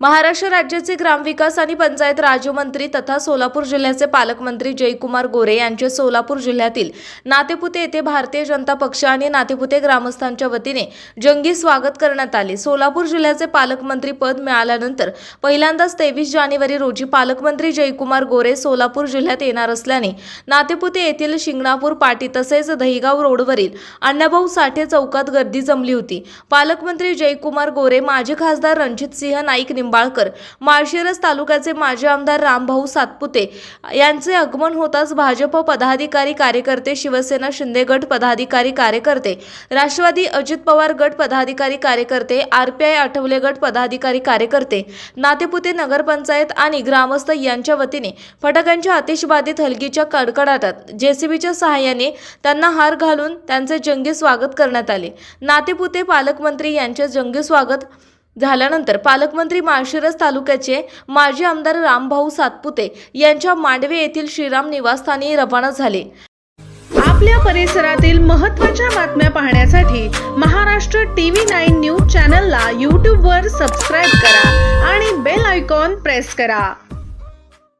महाराष्ट्र राज्याचे ग्रामविकास आणि पंचायत राज्यमंत्री तथा सोलापूर जिल्ह्याचे पालकमंत्री जयकुमार गोरे यांचे सोलापूर जिल्ह्यातील नातेपुते येथे भारतीय जनता पक्ष आणि नातेपुते ग्रामस्थांच्या वतीने जंगी स्वागत करण्यात आले. सोलापूर जिल्ह्याचे पालकमंत्री पद मिळाल्यानंतर पहिल्यांदाच तेवीस जानेवारी रोजी पालकमंत्री जयकुमार गोरे सोलापूर जिल्ह्यात येणार असल्याने नातेपुते येथील शिंगणापूर पाटी तसेच दहिगाव रोडवरील अण्णाभाऊ साठे चौकात गर्दी जमली होती. पालकमंत्री जयकुमार गोरे माजी खासदार रणजितसिंह नाईक निंबाळकर माळशिरस तालुक्याचे माजी आमदार रामभाऊ सातपुते यांचे आगमन होताच भाजप पदाधिकारी कार्यकर्ते शिवसेना शिंदे गट पदाधिकारी कार्यकर्ते राष्ट्रवादी अजित पवार गट पदाधिकारी कार्यकर्ते आरपीआय आठवले गट पदाधिकारी कार्यकर्ते नातेपुते नगरपंचायत आणि ग्रामस्थ यांच्या वतीने फटाक्यांच्या आतिषबाधित हलगीच्या कडकडाटात जेसीबीच्या सहाय्याने त्यांना हार घालून त्यांचे जंगी स्वागत करण्यात आले. नातेपुते पालकमंत्री यांचे जंगी स्वागत झाल्यानंतर पालकमंत्री माळशिरस तालुक्याचे माजी आमदार रामभाऊ सातपुते यांच्या मांडवे येथील श्रीराम निवासस्थानी रवाना झाले. आपल्या परिसरातील महत्त्वाच्या बातम्या पाहण्यासाठी महाराष्ट्र टीव्ही नाईन न्यूज चॅनलला यूट्यूबवर सबस्क्राईब करा आणि बेल आयकॉन प्रेस करा.